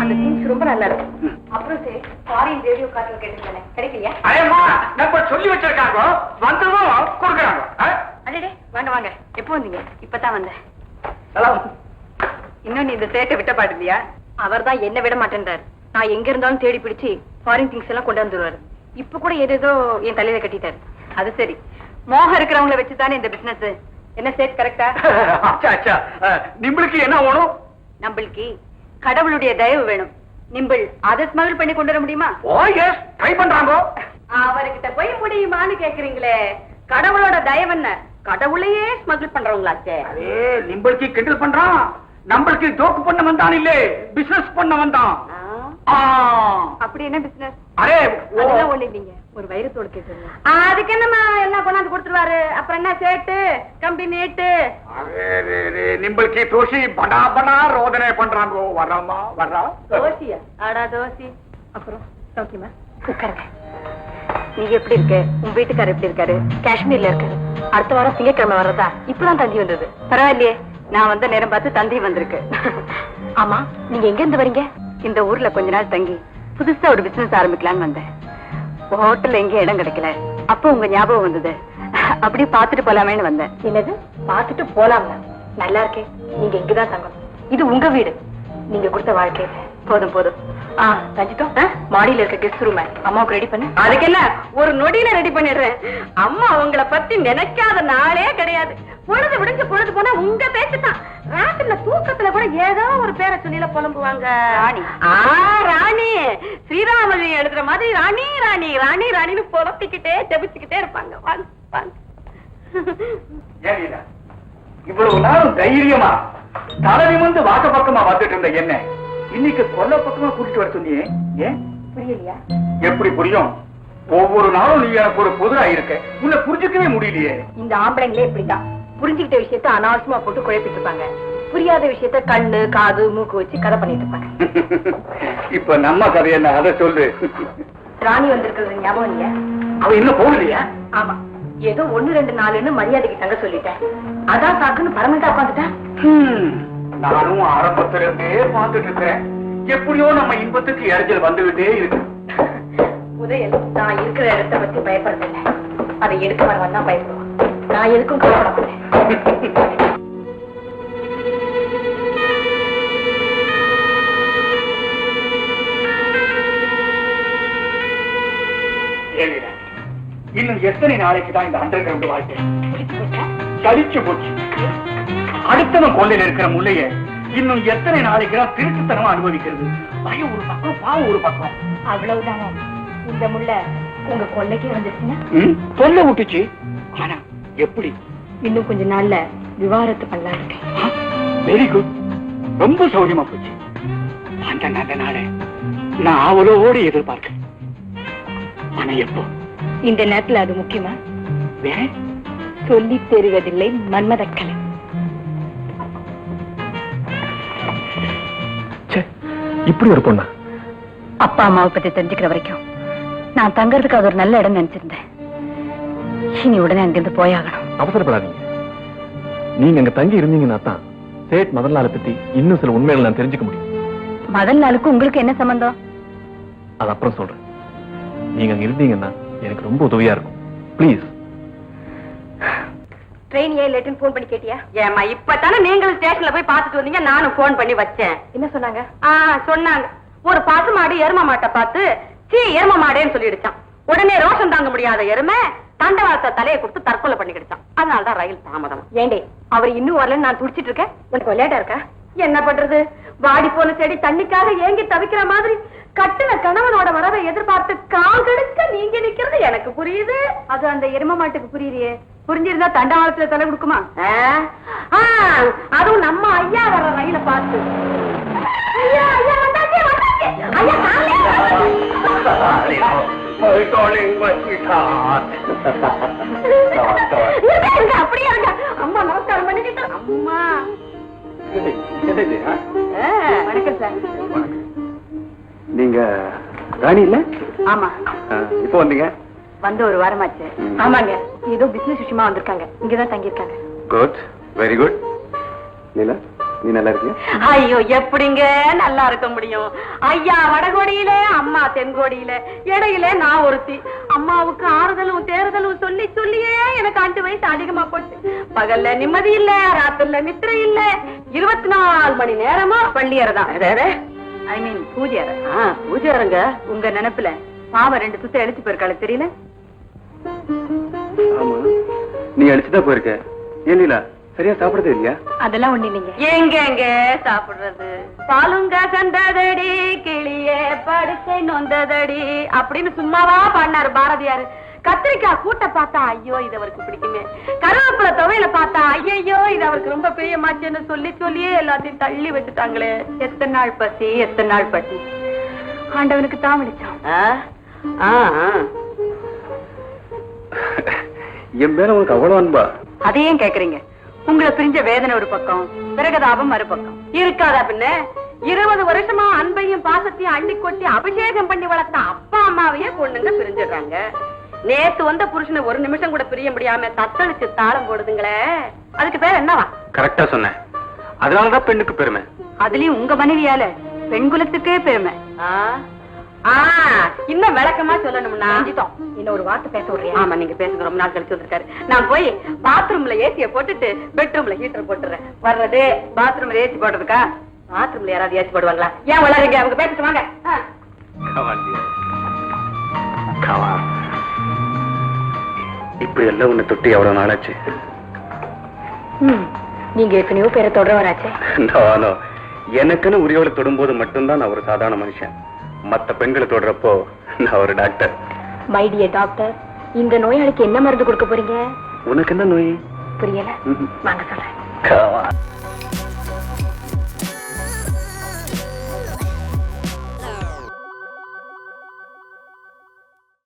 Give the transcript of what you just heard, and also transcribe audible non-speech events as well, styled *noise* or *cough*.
அந்த திங்ஸ் ரொம்ப நல்லா இருக்கும் அப்புறம் சரி ஃபாரின் ரேடியோ கார்டில் கேட்டிருந்தேன் கிடைக்கலையா? அதேம்மா நம்ம சொல்லி வச்சிருக்காங்க வந்ததும் கொடுக்குறாங்க ஆ? அடடே வாங்க வாங்க. எப்போ வந்தீங்க? இப்பதான் வந்தேன். இன்னும் நீ இந்த சேட்டை விட்ட பாடு இல்லையா? அவர் தான் என்ன விட மாட்டேன்றாரு. நான் எங்க இருந்தாலும் தேடி பிடிச்சு ஃபாரின் திங்ஸ் எல்லாம் கொண்டு வந்துருவாரு. இப்ப கூட ஏதேதோ என் தலையில கட்டிட்டாரு. அது சரி. மோகம் இருக்கிறவங்கள வச்சு தானே இந்த பிசினஸ் என்ன சேட் கரெக்டா *laughs* அச்சா அச்சா. நிம்பளுக்கு என்ன வேணும்? நம்மளுக்கு கடவுளுடைய தயவு வேணும். நிம்பிள் அதை ஸ்மகிள் பண்ணி கொண்டு வர முடியுமா? ஓ எஸ் ட்ரை பண்றாங்க. அவர்கிட்ட போய் முடியுமான்னு கேக்குறீங்களே. கடவுளோட தயவு என்ன? கடவுளையே ஸ்மகிள் பண்றவங்களாச்சே. அரே நிம்பளுக்கு கிண்டல் பண்றான். நம்மளுக்கு ஜோக்கு பண்ண வந்தான் இல்ல. பிசினஸ் பண்ண வந்தான். அப்படி என்ன பிசினஸ் அரே ஒண்ணு இல்லைங்க ஒரு வைரத்தோட கேக்குறீங்க. அதுக்கு என்னமா எல்லாம் கொண்டாந்து கொடுத்துருவாரு? அப்புறம் என்ன சேட்டு கம்பி நீட்டு? நிம்பளுக்கு தோசி படா படா ரோதனை பண்றாங்க வர்றாமா வர்றா தோசியா ஆடா தோசி அப்புறம் சௌக்கியமா உட்காருங்க. நீங்க எப்படி இருக்க? உங்க வீட்டுக்காரர் எப்படி இருக்காரு? காஷ்மீர்ல இருக்காரு. அடுத்த வாரம் திங்கட்கிழமை வர்றதா? இப்பதான் தந்தி வந்தது. பரவாயில்லையே நான் வந்த நேரம் பார்த்து தந்தி வந்திருக்கு. ஆமா நீங்க எங்க இருந்து வரீங்க? இந்த ஊர்ல கொஞ்ச நாள் தங்கி புதுசா ஒரு பிசினஸ் ஆரம்பிக்கலாம்னு வந்தேன். ஹோட்டல்ல எங்க இடம் கிடைக்கல. அப்போ உங்க ஞாபகம் வந்தது. அப்படி பாத்துட்டு போலாமேன்னு வந்தேன். என்னது? பாத்துட்டு போலாமா நல்லா இருக்கே. நீங்க இங்கதான் தங்கணும். இது உங்க வீடு. நீங்க கொடுத்த வாழ்க்கை போதும் போதும். ஆ ரஞ்சிதம் மாடியில இருக்க கெஸ்ட் ரூம் அம்மாவுக்கு ரெடி பண்ணு. அதுக்கு என்ன ஒரு நொடியில ரெடி பண்ணிடுறேன். அம்மா உங்களை பத்தி நினைக்காத நாளே கிடையாது. பொழுது விடிஞ்சு பொழுது போனா உங்க பேச்சு தான் ராத்திரில தூக்கத்துல கூட ஏதோ ஒரு பேரை சொல்லில புலம்புவாங்க. ராணி. ஆ ராணி. ஸ்ரீராமஜி எழுதுற மாதிரி ராணி ராணி ராணி ராணின்னு புலப்பிக்கிட்டே ஜபிச்சுக்கிட்டே இருப்பாங்க. வாங்க வாங்க. இவ்வளவு நாளும் தைரியமா தலை வாச பக்கமா வந்துட்டு இருந்த என்ன? இன்னைக்கு கொல்ல பக்கமா கூட்டிட்டு வர சொன்னியே. ஏன்? புரியலையா? எப்படி புரியும்? ஒவ்வொரு நாளும் நீ எனக்கு ஒரு புதிரா இருக்க. உன்னை புரிஞ்சுக்கவே முடியலையே. இந்த ஆம்பளைங்களே இப்படிதான் புரிஞ்சுக்கிட்ட விஷயத்த அனாவசியமா போட்டு குழப்பிட்டு இருப்பாங்க புரியாத விஷயத்த கண்ணு காது மூக்கு வச்சு கதை பண்ணிட்டு இருப்பாங்க. *laughs* இப்ப நம்ம கதை என்ன அதை சொல்லு. ராணி வந்திருக்கிறது ஞாபகம் இல்லையா? அவ இன்னும் போகலையா? ஆமா. ஏதோ ஒண்ணு ரெண்டு நாலுன்னு மரியாதைக்கு தங்க சொல்லிட்டேன். அதான் சாக்குன்னு பரமண்டா உட்காந்துட்டேன் நானும் ஆரம்பத்துல இருந்தே பார்த்துட்டு இருக்கிறேன் எப்படியோ நம்ம இன்பத்துக்கு இறைச்சல் வந்துகிட்டே இருக்கு. உதயல் நான் இருக்கிற இடத்த பத்தி பயப்படுறதில்ல. அதை எடுக்க வரவன் தான் பயப்படுவான். நான் எதுக்கும் மாட்டேன் இன்னும் எத்தனை நாளைக்கு தான் இந்த அண்டர் கிரவுண்ட் வாழ்க்கை கழிச்சு போச்சு. அடுத்தவன் கொள்ளையில இருக்கிற முள்ளைய இன்னும் எத்தனை நாளைக்கு தான் திருட்டுத்தனமா அனுபவிக்கிறது? பயம் ஒரு பக்கம் பாவம் ஒரு பக்கம். அவ்வளவுதானே. இந்த முள்ள உங்க கொள்ளைக்கே வந்துச்சுன்னா ம், சொல்ல விட்டுச்சு ஆனா எப்படி? இன்னும் கொஞ்ச நாள்ல விவாகரத்து பண்ணலாம் இருக்கேன். வெரி குட் ரொம்ப சௌரியமா போச்சு. அந்த நல்ல நாளை நான் அவளோடு எதிர்பார்க்கிறேன் ஆனா எப்போ? இந்த நேரத்துல அது முக்கியமா? சொல்லி தெரிவதில்லை மன்மதக்கலை. இப்படி ஒரு பொண்ணா? அப்பா அம்மாவை பத்தி தெரிஞ்சுக்கிற வரைக்கும் நான் தங்கறதுக்கு அது ஒரு நல்ல இடம் நினைச்சிருந்தேன். இனி உடனே அங்கிருந்து போயாகணும். அவசரப்படாதீங்க. நீங்க அங்க தங்கி இருந்தீங்கன்னா தான் சேட் நாளை பத்தி இன்னும் சில உண்மைகளை நான் தெரிஞ்சுக்க முடியும். முதல் நாளுக்கு உங்களுக்கு என்ன சம்பந்தம்? அது அப்புறம் சொல்றேன். நீங்க அங்க இருந்தீங்கன்னா எனக்கு ரொம்ப உதவியா இருக்கும். ப்ளீஸ் ட்ரெயின் ஏன் லேட்டுன்னு ஃபோன் பண்ணி கேட்டியா? ஏமா இப்பதானே நீங்களும் ஸ்டேஷன்ல போய் பார்த்துட்டு வந்தீங்க நானும் ஃபோன் பண்ணி வச்சேன். என்ன சொன்னாங்க? ஆ சொன்னாங்க. ஒரு பசு மாடு எரும மாட்டை பார்த்து சீ எரும மாடேன்னு சொல்லிடுச்சான் உடனே ரோஷம் தாங்க முடியாத எருமை தண்டவாளத்தை தலையை கொடுத்து தற்கொலை பண்ணிக்கிடுச்சான் அதனால தான் ரயில் தாமதம். ஏண்டே அவர் இன்னும் வரலன்னு நான் துடிச்சிட்டு இருக்கேன். உனக்கு விளையாட்டா இருக்கா? என்ன பண்றது? வாடி போன செடி தண்ணிக்காக ஏங்கி தவிக்கிற மாதிரி கட்டுன கணவனோட வரவை எதிர்பார்த்து கால் கெடுக்க நீங்க நிக்கிறது எனக்கு புரியுது. அது அந்த எரும மாட்டுக்கு புரியுறியே புரிஞ்சிருந்தா தண்டவாளத்துல தலை கொடுக்குமா? அதுவும் நம்ம ஐயா வர ரயில பார்த்து. அப்படியே அம்மா நமஸ்காரம் பண்ணிக்கிட்டு. அம்மா. வணக்கம் சார். நீங்க ராணி இல்ல? ஆமா. இப்போ வந்தீங்க? வந்து ஒரு வாரமாச்சு. ஆமாங்க. ஏதோ பிசினஸ் விஷயமா வந்திருக்காங்க. இங்கதான் தங்கியிருக்காங்க. குட் வெரி குட் நீல நீ நல்லா இருக்கியா? ஐயோ எப்படிங்க நல்லா இருக்க முடியும்? ஐயா வடகோடியில அம்மா தென்கோடியில இடையில நான் ஒருத்தி. அம்மாவுக்கு ஆறுதலும் தேறுதலும் சொல்லி சொல்லியே எனக்கு அஞ்சு வயசு அதிகமா போச்சு. பகல்ல நிம்மதி இல்ல ராத்திரில நித்திரை இல்ல. இருபத்தி நாலு மணி நேரமா பள்ளியறதான் ஐ மீன் பூஜை பூஜை உங்க நினைப்புல பாவம் ரெண்டு சுத்த எழுச்சி போயிருக்காளு தெரியல? ஆமா. நீ அடிச்சுதான் போயிருக்க. ஏன் லீலா? சரியா சாப்பிடறது இல்லையா? அதெல்லாம் ஒண்ணு இல்லைங்க. எங்க எங்க சாப்பிடுறது? பாலுங்க கண்டதடி கிளியே படுக்கை நொந்ததடி அப்படின்னு சும்மாவா பாடினாரு பாரதியாரு. கத்திரிக்காய் கூட்ட பார்த்தா ஐயோ இது அவருக்கு பிடிக்குமே. கருவேப்பிலை துவையில பார்த்தா ஐயோ இது அவருக்கு ரொம்ப பிரியமாச்சுன்னு சொல்லி சொல்லியே எல்லாத்தையும் தள்ளி வச்சுட்டாங்களே எத்தனை நாள் பசி எத்தனை நாள் பசி. ஆண்டவனுக்கு தான் விழிச்சான் என் மேல உனக்கு அவ்வளவு அன்பா? அதையும் கேக்குறீங்க? உங்களை பிரிஞ்ச வேதனை ஒரு பக்கம் விரகதாபம் மறுபக்கம். இருக்காதா பின்ன? இருபது வருஷமா அன்பையும் பாசத்தையும் அள்ளி கொட்டி அபிஷேகம் பண்ணி வளர்த்த அப்பா அம்மாவையே பொண்ணுங்க பிரிஞ்சிடுறாங்க. நேத்து வந்த புருஷனை ஒரு நிமிஷம் கூட பிரிய முடியாம தத்தளிச்சு தாளம் போடுதுங்களே. அதுக்கு பேர் என்னவா? கரெக்டா சொன்னேன். அதனாலதான் பெண்ணுக்கு பெருமை. அதுலயும் உங்க மனைவியால பெண் குலத்துக்கே பெருமை. ஆ, இன்னும் விளக்கமா சொல்லணும்னா. இன்னும் ஒரு வார்த்தை பேச விடுறியா? ஆமா நீங்க பேசுங்க ரொம்ப நாள் கழிச்சு வந்திருக்காரு. நான் போய் பாத்ரூம்ல ஏசிய போட்டுட்டு பெட்ரூம்ல ஹீட்டர் போட்டுறேன். வர்றது பாத்ரூம்ல ஏசி போடுறதுக்கா? பாத்ரூம்ல யாராவது ஏசி போடுவாங்களா? ஏன் வளருங்க அவங்க பேசிட்டு வாங்க. இப்படி எல்லாம் உன்னை தொட்டி எவ்வளவு நாளாச்சு? ம், நீங்க எத்தனையோ பேரை தொடரவராச்சே *laughs* நானோ. எனக்குன்னு உரியவளை தொடும்போது மட்டும்தான் நான் ஒரு சாதாரண மனுஷன். மத்த பெண்களை தொடுறப்போ நான் ஒரு டாக்டர் மை டியர் டாக்டர் இந்த நோயாளிக்கு என்ன மருந்து கொடுக்க போறீங்க? உனக்கு என்ன நோய்? புரியல. வாங்க சொல்றேன்.